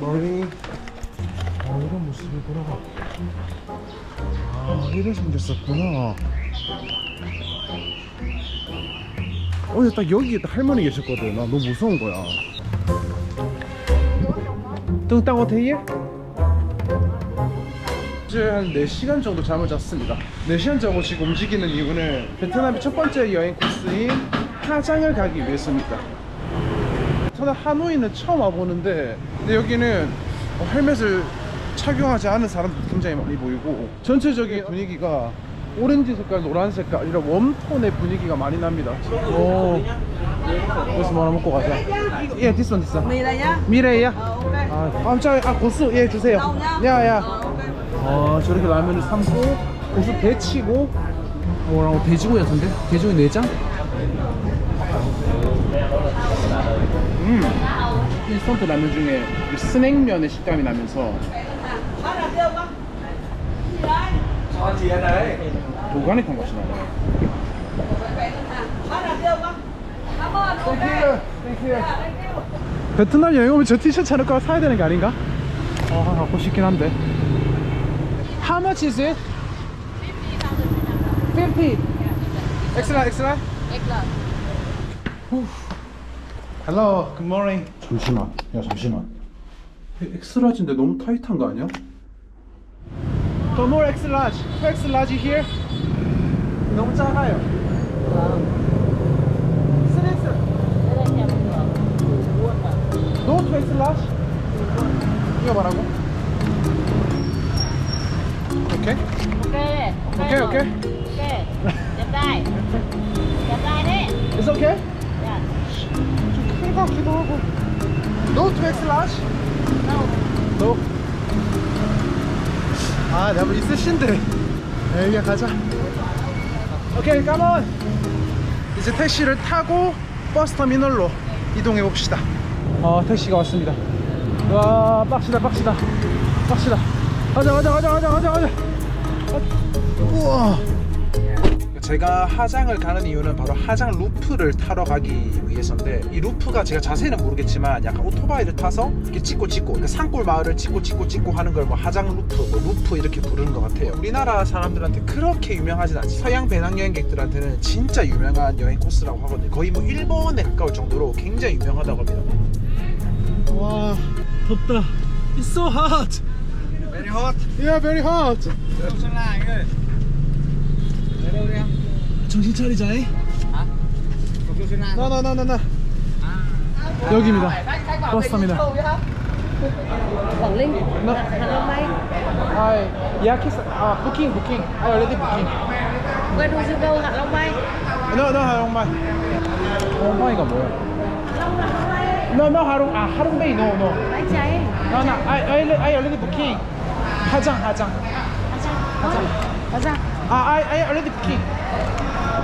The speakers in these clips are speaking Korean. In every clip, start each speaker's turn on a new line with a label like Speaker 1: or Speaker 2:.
Speaker 1: 머리. 아 이런 모습이구나 아 이래 생겼었구나. 어제 딱 여기 딱 할머니 계셨거든. 나 너무 무서운 거야. 뚱땅 어테이에? 이제 한 4시간 정도 잠을 잤습니다. 4시간 자고 지금 움직이는 이유는 베트남의 첫 번째 여행 코스인 하장을 가기 위해서입니다 저는 하노이는 처음 와보는데 근데 여기는 어, 헬멧을 착용하지 않은 사람도 굉장히 많이 보이고 전체적인 분위기가 오렌지 색깔, 노란 색깔 이런 웜톤의 분위기가 많이 납니다 오, 여기서 뭐 하나 먹고 가자 예, this one, this 미래야?
Speaker 2: ờ ok
Speaker 1: 아, 깜짝이야. 아, 고수 예 주세요.
Speaker 2: đâu nhá
Speaker 1: 야, 야.
Speaker 2: ờ ok
Speaker 1: 아, 저렇게 라면을 삶고 고수 배치고 뭐라고 돼지고기 같은데? 돼지고기 내장? 음. 인스턴트 라면 중에 이 스낵면의 식감이 나면서 도가니탕 맛이 나네. 베트남 여행 오면 저 티셔츠 하나 거 사야 되는 게 아닌가? 아 갖고 싶긴 한데 How much is it? 50 Extra extra? Hello, good morning 잠시만 야 잠시만 엑스 라지인데 너무 타이트한 거 아니야? The more extra large Two extra large here 너무 작아요 No two extra large 이거 말하고 오케이
Speaker 3: ok
Speaker 1: 오케이
Speaker 3: rồi.
Speaker 1: 오케이
Speaker 3: ok đẹp trai đẹp trai đấy
Speaker 1: It's okay?
Speaker 3: dạ
Speaker 1: 좀 큰거 같기도 하고 No large
Speaker 3: đâu
Speaker 1: 너? 아, 내가 뭐 있으신데. 에이, 가자. 오케이, 까만. 이제 택시를 타고 버스 터미널로 이동해 봅시다. 어, 택시가 왔습니다. 와, 빡시다, 빡시다. 빡시다. 가자, 가자, 가자, 가자, 가자, 가자. 우와. 제가 하장을 가는 이유는 바로 하장 루프를 타러 가기 위해서인데 이 루프가 제가 자세히는 모르겠지만 약간 오토바이를 타서 이렇게 찍고 찍고 그러니까 산골 마을을 찍고 찍고 찍고 하는 걸 뭐 하장 루프, 뭐 루프 이렇게 부르는 것 같아요. 우리나라 사람들한테 그렇게 유명하진 않지. 서양 배낭여행객들한테는 진짜 유명한 여행 코스라고 하거든요. 거의 뭐 일본에 가까울 정도로 굉장히 유명하다고 합니다. 와 덥다. It's so hot.
Speaker 4: Very hot.
Speaker 1: Yeah, very hot.
Speaker 4: Đi em?
Speaker 1: 정신 차리자잉.
Speaker 4: Sơn La. không?
Speaker 1: 나나나나나. 여기입니다. 버스입니다.
Speaker 3: quảng linh
Speaker 1: 나,
Speaker 3: hàng long bay
Speaker 1: 아, 예약했어. 아, 부킹, 부킹. I already booking.
Speaker 3: where do you go hạ long bay
Speaker 1: No, no, 하롱마이. 하롱마이가 뭐야? No, no, 하롱, 아, 하롱베이, no, no.
Speaker 3: bãi cháy
Speaker 1: No, no, I, I, I already booking. 하장, 하장.
Speaker 3: 가자
Speaker 1: 아, I, I already booking.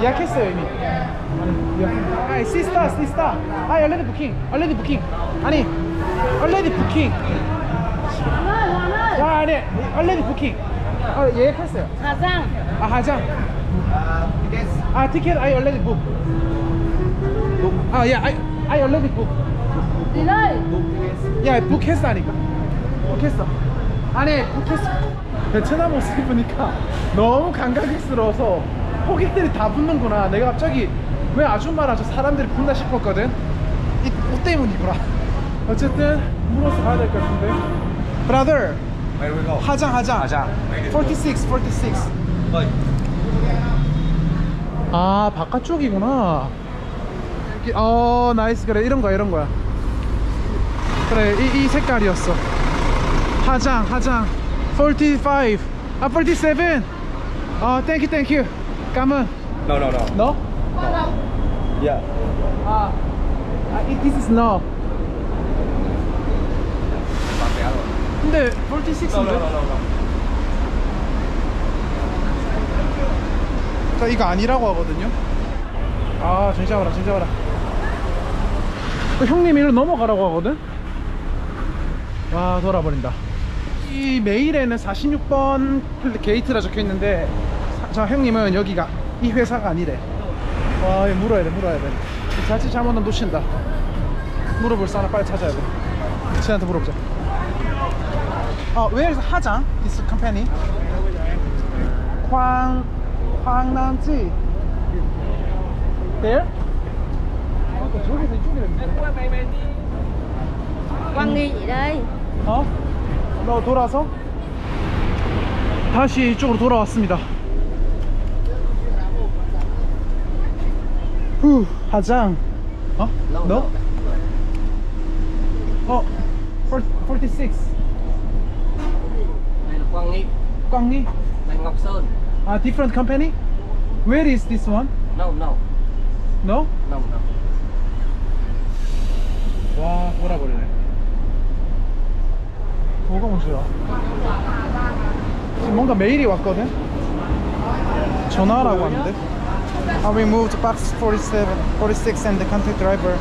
Speaker 1: 예약했어요, 이미. 아니, 시스타, 시스타. I already booking. already booking. 아니, already booking. 야, 아니, already booking. 아, 예약했어요.
Speaker 3: giang
Speaker 1: 아, 하장. 아, 티켓 I already book. 아, 야, I, I already book.
Speaker 3: đây
Speaker 1: 야, 북했다니까. 북했어. 아니, 북했어. 베트남 모습 보니까 너무 감각스러워서 호객들이 다 붙는구나. 내가 갑자기 왜 아줌마라 저 사람들이 붙나 싶었거든. 이 옷 때문이구나. 어쨌든 물어서 가야 될 것 같은데. Brother,
Speaker 4: Where do we go?
Speaker 1: 하장 하장.
Speaker 4: 하장.
Speaker 1: 46, 46.
Speaker 4: Ơi.
Speaker 1: 아 바깥쪽이구나 이렇게, 어 나이스 그래 이런 거야 이런 거야 그래 이, 이 색깔이었어 하장 하장 45 아 47. 어 땡큐 땡큐 까만
Speaker 4: No, no, no.
Speaker 1: 너?
Speaker 4: Yeah.
Speaker 1: 아, 아 이- this is no. 근데
Speaker 4: No, no,
Speaker 1: 46인데
Speaker 4: no, no, no.
Speaker 1: 자 이거 아니라고 하거든요 아 정신 잡아라 정신 잡아라 그 형님 이리로 넘어가라고 하거든 와 돌아버린다 이 메일에는 46번 게이트라 적혀 있는데 사- 저 형님은 여기가 이 회사가 아니래 와 이거 물어야 돼 물어야 돼 자칫 잘못하면 놓친다 물어볼 사람 빨리 찾아야 돼 쟤한테 물어보자 어, where is 하장? This company? 광 광남지. There? 아, 또 저기서
Speaker 3: Nghi vậy đây
Speaker 1: 어? 너 돌아서 다시 이쪽으로 돌아왔습니다. 후 하장. 어? 너? 어? 46.
Speaker 2: Đây là Quang Nghi,
Speaker 1: 꽝니?
Speaker 2: Bạch Ngọc Sơn.
Speaker 1: 아 different company? Where is this one?
Speaker 2: No, no,
Speaker 1: No?
Speaker 2: no, no.
Speaker 1: 와 돌아버리네. 뭐가 문제야? 지금 뭔가 메일이 왔거든? 전화라고 하는데? I removed box 47, 46 and the contact driver.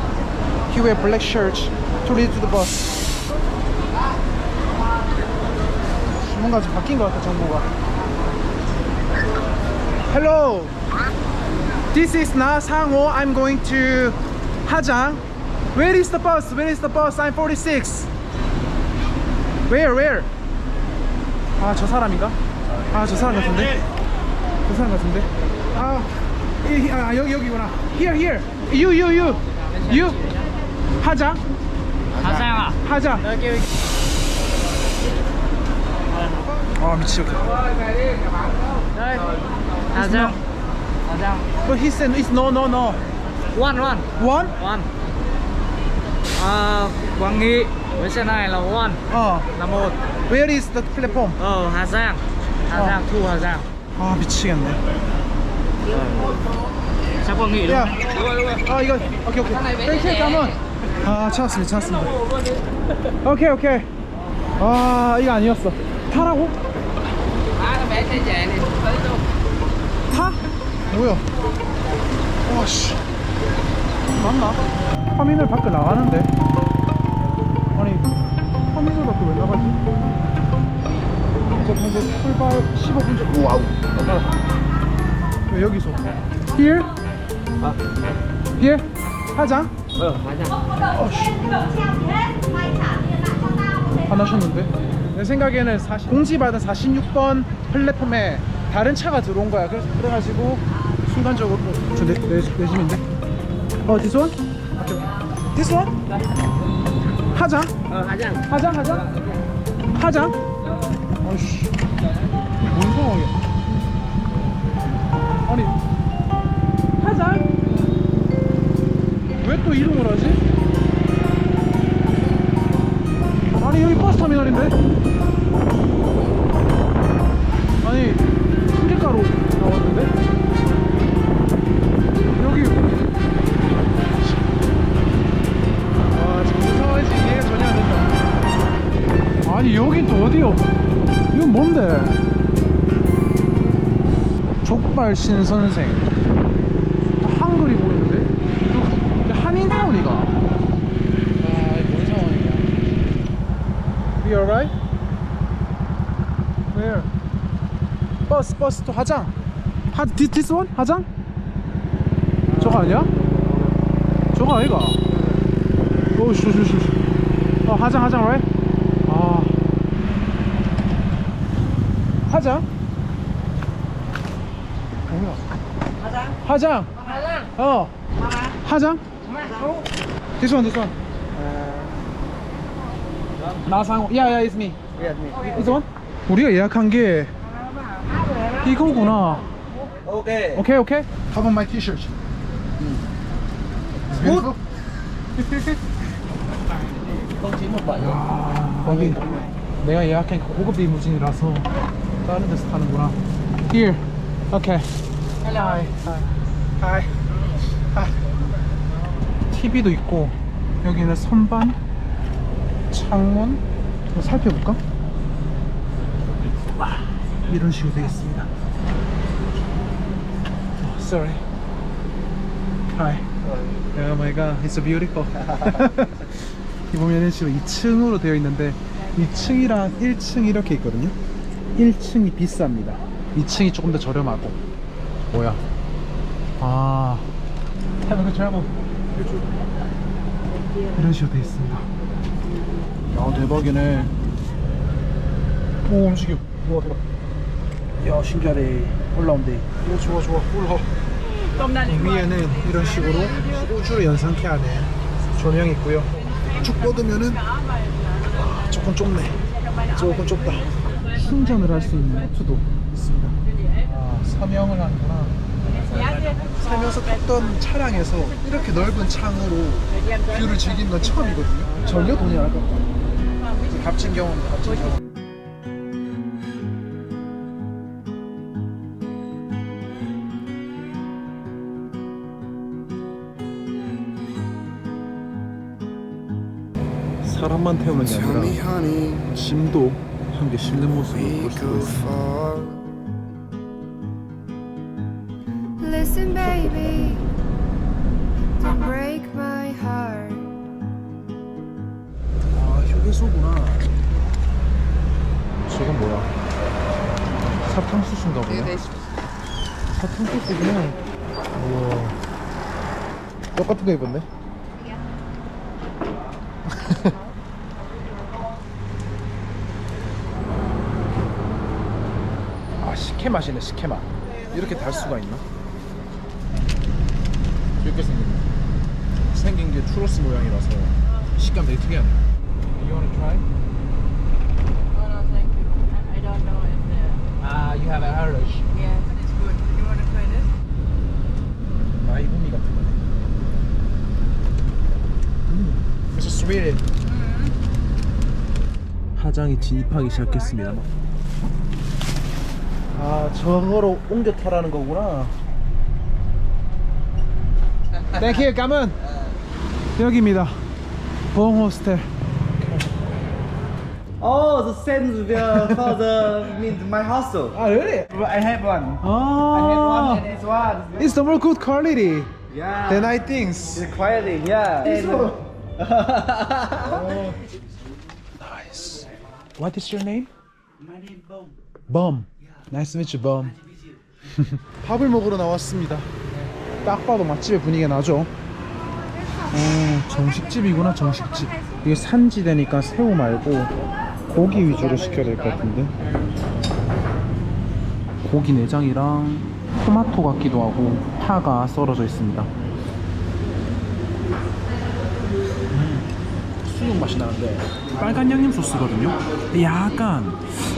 Speaker 1: He wear black shirt to lead to the bus. 뭔가 좀 바뀐 것 같아 정보가. Hello. This is Na Sangho. I'm going to Hajang. Where is the bus? Where is the bus? I'm 46. Where? Where? 아, 저 사람인가? 아, 저 사람 같은데? 저 사람 같은데? 아, 이, 아 여기, 여기구나. Here, here. You, you, you. You. 하자.
Speaker 2: 하자.
Speaker 1: 하자. 아, 미치겠다.
Speaker 2: 하자. 하자.
Speaker 1: But he said it's no, no, no.
Speaker 2: One, one,
Speaker 1: One?
Speaker 2: one. À, Quang Nghi với xe này là one
Speaker 1: 어.
Speaker 2: là một.
Speaker 1: Where is the platform?
Speaker 2: Ờ, Hà Giang. Hà
Speaker 1: Ờ.
Speaker 2: Giang, thu Hà Giang.
Speaker 1: 아, 미치겠네.
Speaker 2: Nghi đúng
Speaker 1: 야. 아 이거. 오케이 오케이. 땡큐 까먼 아 찾았습니다 찾았습니다. 오케이 오케이. 아 이거 아니었어. 타라고? 타? 뭐야? 와씨. 맞나? 터미널 밖에 나가는데. 아니 터미널 밖에 왜 나가지? 저 현재 출발 15분 전. 우와우 왜 여기서 Here?
Speaker 2: 아.
Speaker 1: Here? 하장?
Speaker 2: Ờ, Hà Giang.
Speaker 1: 어씨 화나셨는데? 내 생각에는 40, 공지받은 46번 플랫폼에 다른 차가 들어온 거야. 그래서 그래가지고 순간적으로 저 내, 내, 내 집인데? 어, this one? This one? 하장?
Speaker 2: Hà Giang.
Speaker 1: 하장, 하장? 하장? 어이씨. 뭔 상황이야? 또 이동을 하지? 아니 여기 버스 터미널인데? 아니 신길가로 나왔는데? 여기 아 지금 상황인지 이해가 전혀 안 된다 아니 여긴 또 어디요? 이건 뭔데? 족발 신선생 한글이 보이는데? 이거 한인타운이가 아 이거 뭔 상황이야 We alright? Where? 버스 버스 또 하장 하 this, this one? 하장? 저거 아니야? 저거 아이가 오우 슈슈슈 어 하장 하장 right? 아 하장? 뭐야 하장? 하장 어 하장? This one this one 나상호 야야 it's me This one? 우리가 예약한 게 이거구나
Speaker 2: Ok.
Speaker 1: 오케이 오케이 How about my t-shirt? It's beautiful?
Speaker 2: Bảy.
Speaker 1: 아, 거기 내가 예약한 그 고급 리무진이라서 다른 데서 타는구나 Here Okay
Speaker 2: Hello.
Speaker 1: Hi Hi Hi TV도 있고 여기는 선반 창문 한번 살펴볼까? 와, 이런 식으로 되겠습니다 oh, Sorry Hi Oh my god, it's beautiful. 이 보면은 지금 2층으로 되어 있는데 2층이랑 1층 이렇게 있거든요. 1층이 비쌉니다. 2층이 조금 더 저렴하고. 뭐야? 아, have a good travel. 이런 식으로 되어 있습니다. 야 대박이네. 오 움직여 우와 대박 야 신기하네. 올라온대. 오 좋아 좋아. 올라와 위에는 이런 식으로 우주를 연상케 하는 조명이 있고요. 쭉 뻗으면은 아, 조금 좁네. 조금 좁다. 충전을 할 수 있는 루트도 있습니다. 아 서명을 하는구나. 살면서 탔던 차량에서 이렇게 넓은 창으로 뷰를 즐기는 건 처음이거든요. 전혀 돈이 안 아깝다. 값진 경험이다 값진 경험 사람만 태우는 게 아니라 짐도 함께 싣는 모습을 볼 수가 있습니다.
Speaker 5: far.
Speaker 6: Listen, baby, don't break my heart.
Speaker 1: 아 휴게소구나. 저건 뭐야? 사탕수수인가 보네. 사탕수수구나. 우와. 똑같은 거 입었네. 아 식혜 맛이네 식혜 맛. 이렇게 달 수가 있나? 이렇게 생겼네. 생긴 게 추로스 모양이라서 식감 되게 특이하네. You wanna try?
Speaker 3: Oh, no, thank you. I, don't know if the...
Speaker 1: Ah, you have an allergy.
Speaker 3: Yeah,
Speaker 1: 11일 하장이 진입하기 시작했습니다 아 저거로 옮겨 타라는 거구나 땡큐 까면 여기입니다 보험 호스텔
Speaker 2: Oh, the same uh, for the means my hostel.
Speaker 1: Oh, really?
Speaker 2: I have one. Oh. I have one and it's one.
Speaker 1: It's the more good quality.
Speaker 2: Yeah.
Speaker 1: Than I think.
Speaker 2: The quality, yeah.
Speaker 1: So- Nice. What is your name?
Speaker 2: My name Bong.
Speaker 1: 범. Nice to meet you, 범. 밥을 먹으러 나왔습니다. 딱 봐도 맛집의 분위기가 나죠. 어, 정식집이구나, 정식집. 이게 산지대니까 새우 말고 고기 위주로 시켜야 될 것 같은데. 고기 내장이랑 토마토 같기도 하고 파가 썰어져 있습니다. 수육 맛이 나는데 빨간 양념 소스거든요. 약간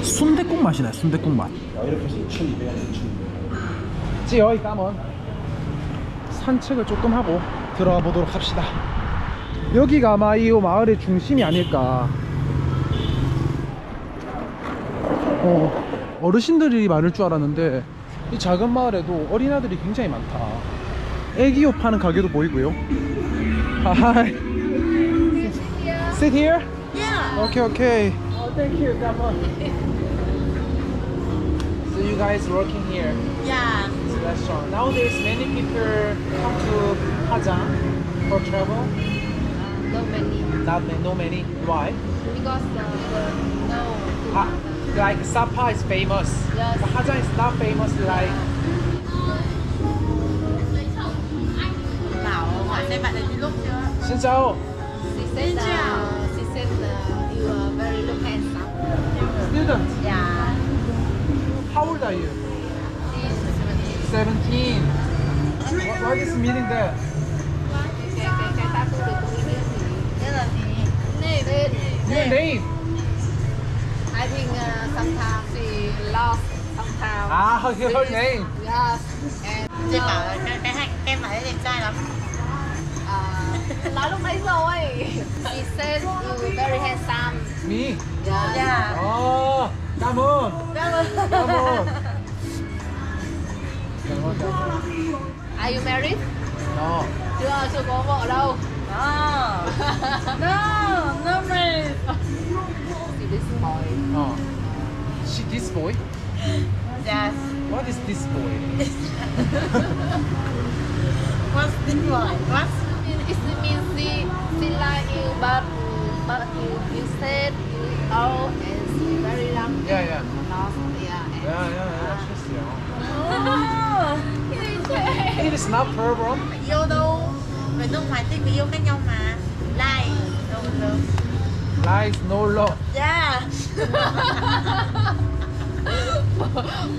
Speaker 1: 순대국 맛이 나요. 순대국 맛. 이렇게 해서 2,200원, 2,200원. 찌어 이 까먼. 산책을 조금 하고 들어가 보도록 합시다. 여기가 아마 이 마을의 중심이 아닐까. 어, 어르신들이 많을 줄 알았는데 이 작은 마을에도 어린아들이 굉장히 많다. 애기옷 파는 가게도 보이고요. 하이. Sit here?
Speaker 3: Yeah.
Speaker 1: Okay, okay. Oh, thank you. Come on. So you guys working here?
Speaker 3: Yeah.
Speaker 1: This restaurant. Nowadays, many people come to Hajang for travel.
Speaker 6: Uh, no many
Speaker 1: Not many, no many. Why?
Speaker 6: because the, the no.
Speaker 1: Ha, like Sapa is famous.
Speaker 6: Yes.
Speaker 1: But Hajang is not famous like.
Speaker 3: Bảo hỏi xem bạn ấy đi lúc chưa?
Speaker 1: Xin chào.
Speaker 6: Said uh, she said uh, you are very look handsome.
Speaker 1: Student.
Speaker 6: Yeah.
Speaker 1: How old are you?
Speaker 6: She's
Speaker 1: 17. What, what is meaning there?
Speaker 6: cái cái cái được.
Speaker 1: Your name?
Speaker 6: I think uh, sometimes she lost sometimes.
Speaker 1: Ah, her name.
Speaker 6: Yes. And
Speaker 3: Chị bảo cái cái hạnh ấy đẹp trai lắm.
Speaker 6: Nói lúc nãy rồi. She said you very handsome.
Speaker 1: Me.
Speaker 6: Yes.
Speaker 3: Yeah.
Speaker 1: Oh, come on.
Speaker 3: Cảm ơn.
Speaker 1: Come on. Come on, come on.
Speaker 6: Are you married?
Speaker 1: No.
Speaker 6: Chưa, chưa có vợ đâu.
Speaker 3: No. No, no man.
Speaker 6: See this boy.
Speaker 1: Oh. She this boy?
Speaker 3: Yes.
Speaker 1: What is this boy?
Speaker 3: What's this one? What's
Speaker 6: It means she, she like you, but but you, you said you and she very young.
Speaker 1: Yeah, yeah.
Speaker 6: Lost, yeah. And,
Speaker 1: Yeah, yeah, yeah. She's young.
Speaker 3: oh.
Speaker 1: It is not problem.
Speaker 3: Yêu đâu. Người nước ngoài thích người yêu khác nhau mà. Like. Đâu được.
Speaker 1: Lies no love.
Speaker 6: Yeah.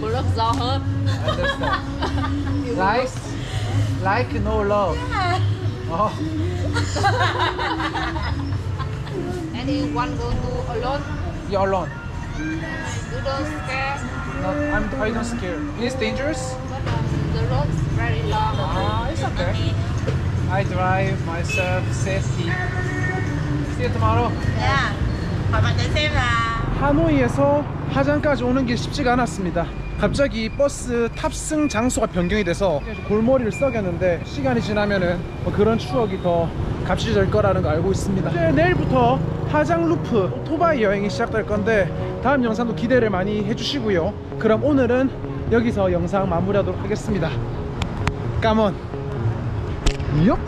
Speaker 6: Lớp gió hơn.
Speaker 1: Lies like no love. Oh,
Speaker 6: Anyone go to alone?
Speaker 1: you're alone.
Speaker 6: You don't scare.
Speaker 1: No, I'm, I don't scare. It's dangerous.
Speaker 6: But um, the road's very long.
Speaker 1: Ah, it's okay. I drive myself safety. See you tomorrow.
Speaker 6: Yeah. Tới xem là
Speaker 1: 하노이에서 하장까지 오는 게 쉽지가 않았습니다. 갑자기 버스 탑승 장소가 변경이 돼서 골머리를 썩였는데 시간이 지나면은 뭐 그런 추억이 더 값이 될 거라는 거 알고 있습니다. 이제 내일부터 하장 루프 오토바이 여행이 시작될 건데 다음 영상도 기대를 많이 해주시고요. 그럼 오늘은 여기서 영상 마무리하도록 하겠습니다. 까먼. 엽.